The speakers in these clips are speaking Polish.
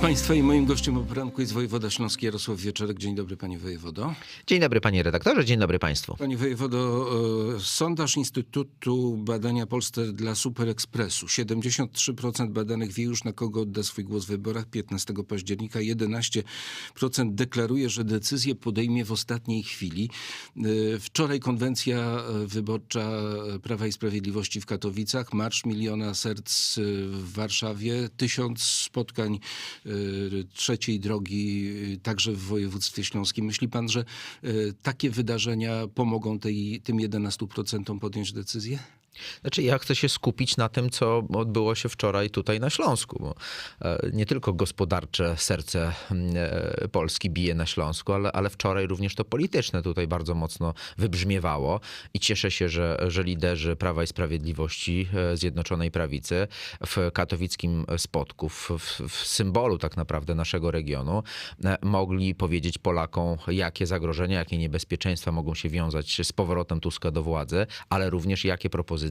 Państwa i moim gościem o poranku jest wojewoda śląski Jarosław Wieczorek. Dzień dobry panie wojewodo. Dzień dobry panie redaktorze, dzień dobry państwu. Panie wojewodo, e, sondaż Instytutu Badania Polsce dla Super Expressu. 73% badanych wie już na kogo odda swój głos w wyborach 15 października. 11% deklaruje, że decyzję podejmie w ostatniej chwili. E, Wczoraj konwencja e, wyborcza Prawa i Sprawiedliwości w Katowicach, Marsz Miliona Serc w Warszawie, tysiąc spotkań trzeciej drogi e, także w województwie śląskim. Myśli pan, że e, takie wydarzenia pomogą tej, tym 11% podjąć decyzję? Znaczy ja chcę się skupić na tym, co odbyło się wczoraj tutaj na Śląsku, bo e, nie tylko gospodarcze serce e, Polski bije na Śląsku, ale, ale wczoraj również to polityczne tutaj bardzo mocno wybrzmiewało i cieszę się, że, że liderzy Prawa i Sprawiedliwości e, Zjednoczonej Prawicy w katowickim spotku, w, w, symbolu tak naprawdę naszego regionu, mogli powiedzieć Polakom, jakie zagrożenia, jakie niebezpieczeństwa mogą się wiązać z powrotem Tuska do władzy, ale również jakie propozycje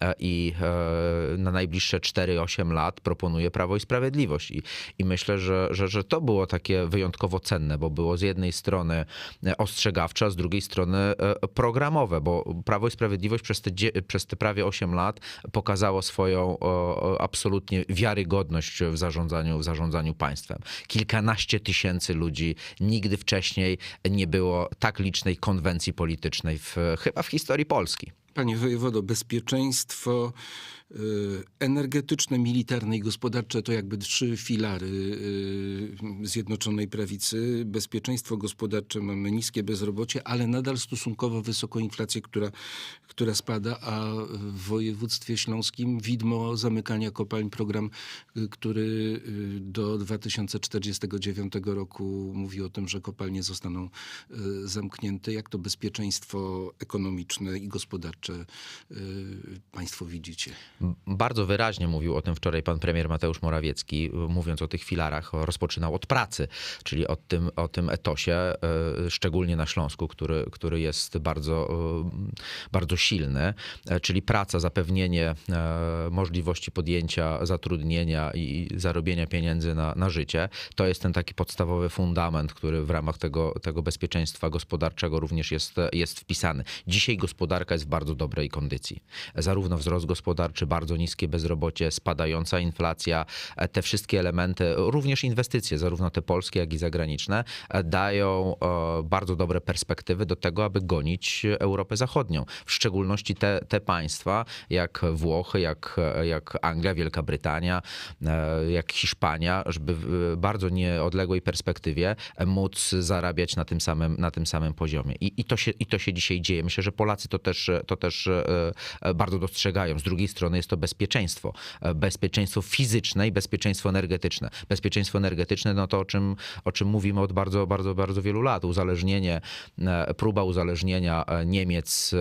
e, i e, na najbliższe 4-8 lat proponuje Prawo i Sprawiedliwość. I, i myślę, że, że, że to było takie wyjątkowo cenne, bo było z jednej strony e, ostrzegawcze, a z drugiej strony e, programowe, bo Prawo i Sprawiedliwość przez te, przez te prawie 8 lat pokazało swoją absolutnie wiarygodność w zarządzaniu, w zarządzaniu państwem. Kilkanaście tysięcy ludzi, nigdy wcześniej nie było tak licznej konwencji politycznej w, chyba w historii Polski. Panie wojewodo, bezpieczeństwo energetyczne, militarne i gospodarcze to jakby trzy filary y, Zjednoczonej Prawicy. Bezpieczeństwo gospodarcze, mamy niskie bezrobocie, ale nadal stosunkowo wysoką inflację, która, która spada, a w województwie śląskim widmo zamykania kopalń, program, y, który y, do 2049 roku mówi o tym, że kopalnie zostaną y, zamknięte. Jak to bezpieczeństwo ekonomiczne i gospodarcze y, państwo widzicie? Bardzo wyraźnie mówił o tym wczoraj pan premier Mateusz Morawiecki, mówiąc o tych filarach, rozpoczynał od pracy, czyli o tym, o tym etosie, e, szczególnie na Śląsku, który, który jest bardzo, e, bardzo silny, e, czyli praca, zapewnienie możliwości podjęcia zatrudnienia i zarobienia pieniędzy na, na życie. To jest ten taki podstawowy fundament, który w ramach tego, tego bezpieczeństwa gospodarczego również jest, jest wpisany. Dzisiaj gospodarka jest w bardzo dobrej kondycji. Zarówno wzrost gospodarczy, bardzo niskie bezrobocie, spadająca inflacja, e, te wszystkie elementy, również inwestycje, zarówno te polskie, jak i zagraniczne, e, dają bardzo dobre perspektywy do tego, aby gonić Europę Zachodnią. W szczególności te, te państwa, jak Włochy, jak, jak Anglia, Wielka Brytania, e, jak Hiszpania, żeby w bardzo nieodległej perspektywie móc zarabiać na tym samym, na tym samym poziomie. I, i, to się, I to się dzisiaj dzieje. Myślę, że Polacy to też, to też bardzo dostrzegają. Z drugiej strony jest to bezpieczeństwo. E, Bezpieczeństwo fizyczne i bezpieczeństwo energetyczne. Bezpieczeństwo energetyczne, no to o czym, o czym mówimy od bardzo, bardzo, bardzo wielu lat. Uzależnienie, e, próba uzależnienia e, Niemiec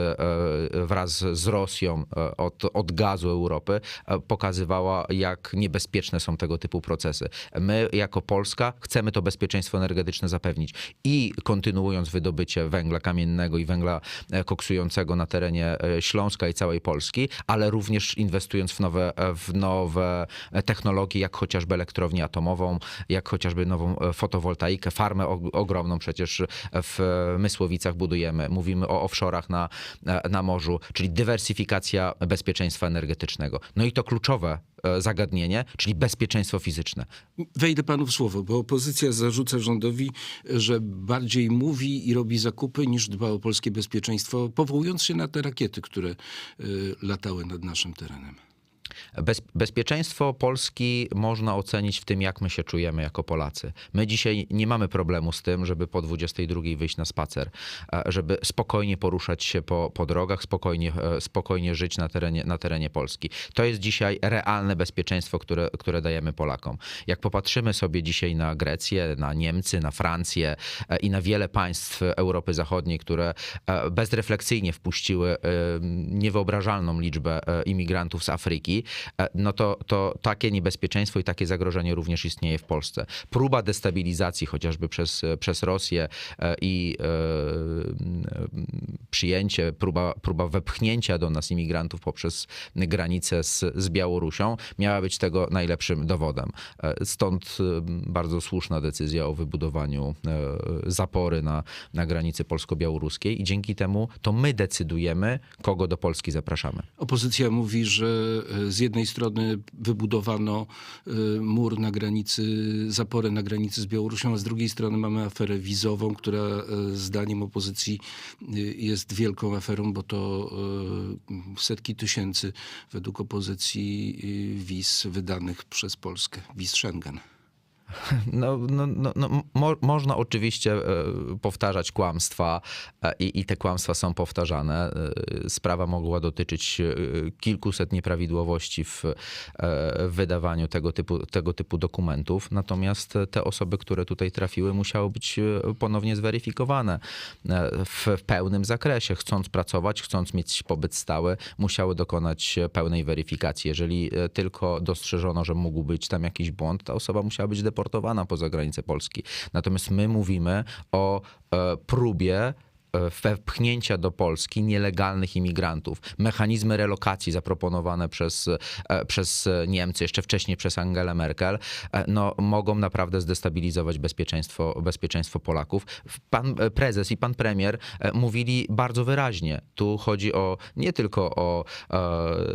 wraz z Rosją od, od gazu Europy pokazywała, jak niebezpieczne są tego typu procesy. My, jako Polska, chcemy to bezpieczeństwo energetyczne zapewnić i kontynuując wydobycie węgla kamiennego i węgla koksującego na terenie Śląska i całej Polski, ale również inwestując w nowe, e, w nowe technologie, jak chociażby elektrownię atomową, jak chociażby nową e, fotowoltaikę, farmę og- ogromną przecież w Mysłowicach budujemy. Mówimy o offshorach na, na morzu, czyli dywersyfikacja bezpieczeństwa energetycznego. No i to kluczowe e, zagadnienie, czyli bezpieczeństwo fizyczne. Wejdę panu w słowo, bo opozycja zarzuca rządowi, że bardziej mówi i robi zakupy niż dba o polskie bezpieczeństwo, powołując się na te rakiety, które latały nad naszym terenem. killing him. Bez, bezpieczeństwo Polski można ocenić w tym, jak my się czujemy jako Polacy. My dzisiaj nie mamy problemu z tym, żeby po 22 wyjść na spacer, żeby spokojnie poruszać się po, po drogach, spokojnie, e, spokojnie żyć na terenie, na terenie Polski. To jest dzisiaj realne bezpieczeństwo, które, które dajemy Polakom. Jak popatrzymy sobie dzisiaj na Grecję, na Niemcy, na Francję e, i na wiele państw Europy Zachodniej, które e, bezrefleksyjnie wpuściły niewyobrażalną liczbę imigrantów z Afryki, E, no to, to takie niebezpieczeństwo i takie zagrożenie również istnieje w Polsce. Próba destabilizacji chociażby przez, przez Rosję e, i e, przyjęcie, próba, próba wepchnięcia do nas imigrantów poprzez granicę z, z Białorusią miała być tego najlepszym dowodem. E, Stąd e, bardzo słuszna decyzja o wybudowaniu e, zapory na, na granicy polsko-białoruskiej i dzięki temu to my decydujemy, kogo do Polski zapraszamy. Opozycja mówi, że z jednej strony wybudowano mur na granicy, zaporę na granicy z Białorusią, a z drugiej strony mamy aferę wizową, która zdaniem opozycji e, jest wielką aferą, bo to e, setki tysięcy według opozycji e, wiz wydanych przez Polskę, wiz Schengen. No, no, no, no, mo, można oczywiście e, powtarzać kłamstwa e, i, i te kłamstwa są powtarzane. E, Sprawa mogła dotyczyć kilkuset nieprawidłowości w, wydawaniu tego typu, tego typu dokumentów, natomiast te osoby, które tutaj trafiły, musiały być ponownie zweryfikowane w, pełnym zakresie. Chcąc pracować, chcąc mieć pobyt stały, musiały dokonać pełnej weryfikacji. Jeżeli tylko dostrzeżono, że mógł być tam jakiś błąd, ta osoba musiała być deportowana poza granicę Polski. Natomiast my mówimy o e, próbie wepchnięcia do Polski nielegalnych imigrantów. Mechanizmy relokacji zaproponowane przez, e, przez Niemcy, jeszcze wcześniej przez Angelę Merkel, e, no, mogą naprawdę zdestabilizować bezpieczeństwo, bezpieczeństwo Polaków. Pan e, prezes i pan premier e, mówili bardzo wyraźnie. Tu chodzi o nie tylko o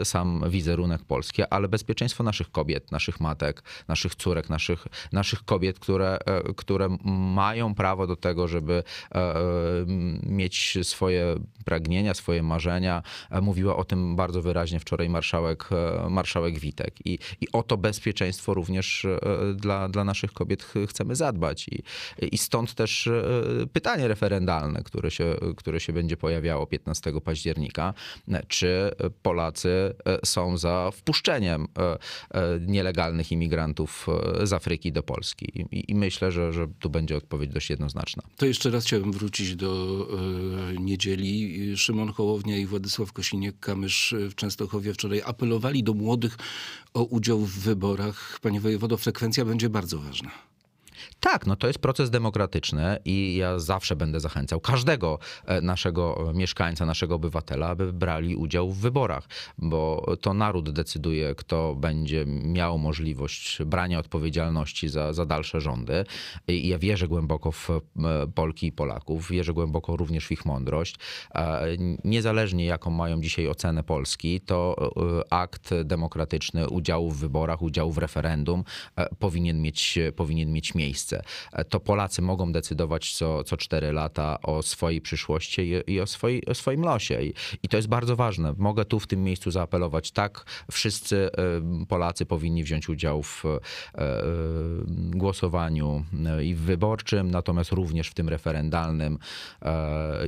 e, sam wizerunek Polski, ale bezpieczeństwo naszych kobiet, naszych matek, naszych córek, naszych, naszych kobiet, które, e, które mają prawo do tego, żeby e, e, mieć swoje pragnienia, swoje marzenia. E, Mówiła o tym bardzo wyraźnie wczoraj marszałek, e, marszałek Witek. I, I o to bezpieczeństwo również e, dla, dla naszych kobiet ch- chcemy zadbać. I, I stąd też pytanie referendalne, które się, które się będzie pojawiało 15 października. Czy Polacy są za wpuszczeniem nielegalnych imigrantów z Afryki do Polski? I, i myślę, że, że tu będzie odpowiedź dość jednoznaczna. To jeszcze raz chciałem wrócić do niedzieli. Szymon Hołownia i Władysław Kosiniak-Kamysz w Częstochowie wczoraj apelowali do młodych o udział w wyborach. Panie wojewodo, frekwencja będzie bardzo ważna. Tak, no to jest proces demokratyczny i ja zawsze będę zachęcał każdego e, naszego mieszkańca, naszego obywatela, aby brali udział w wyborach, bo to naród decyduje, kto będzie miał możliwość brania odpowiedzialności za, za dalsze rządy. I ja wierzę głęboko w e, Polki i Polaków, wierzę głęboko również w ich mądrość. E, Niezależnie jaką mają dzisiaj ocenę Polski, to e, akt demokratyczny udziału w wyborach, udziału w referendum e, powinien mieć, powinien mieć miejsce. E, To Polacy mogą decydować co, co cztery lata o swojej przyszłości i, i o, swoi, o swoim losie. I, I to jest bardzo ważne. Mogę tu w tym miejscu zaapelować. Tak, wszyscy e, Polacy powinni wziąć udział w e, głosowaniu i w wyborczym, natomiast również w tym referendalnym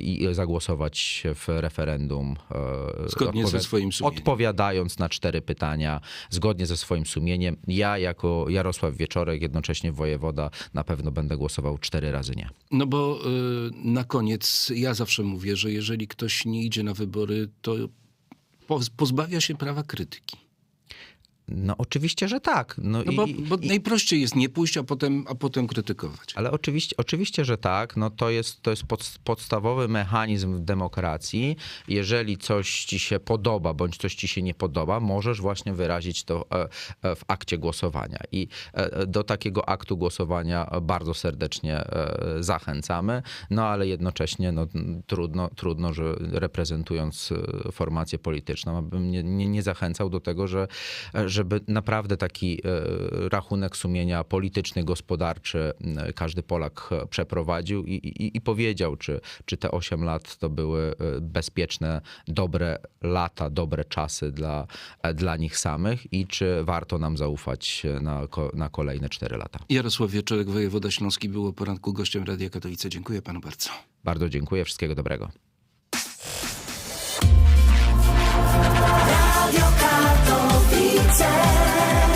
i zagłosować w referendum. Zgodnie ze swoim sumieniem. Odpowiadając na cztery pytania, zgodnie ze swoim sumieniem. Ja jako Jarosław Wieczorek, jednocześnie wojewoda, na pewno będę głosował cztery razy nie. No bo y, na koniec ja zawsze mówię, że jeżeli ktoś nie idzie na wybory, to poz- pozbawia się prawa krytyki. No oczywiście, że tak. No, No i, bo, i- bo i- najprościej jest nie pójść, a potem, a potem krytykować. Ale oczywiście, oczywiście, że tak. No to jest, to jest pod, podstawowy mechanizm w demokracji. Jeżeli coś ci się podoba, bądź coś ci się nie podoba, możesz właśnie wyrazić to e, e, w akcie głosowania. I e, do takiego aktu głosowania bardzo serdecznie zachęcamy. No ale jednocześnie no, trudno, trudno, że reprezentując formację polityczną, abym nie, nie, nie zachęcał do tego, że, żeby naprawdę taki e, rachunek sumienia polityczny, gospodarczy każdy Polak e, przeprowadził i, i, i powiedział, czy, czy te 8 lat to były e, bezpieczne, dobre lata, dobre czasy dla, dla nich samych i czy warto nam zaufać na, na kolejne 4 lata. Jarosław Wieczorek, wojewoda śląski, był o poranku gościem Radia Katowice. Dziękuję panu bardzo. Bardzo dziękuję, wszystkiego dobrego. Radio Katowice.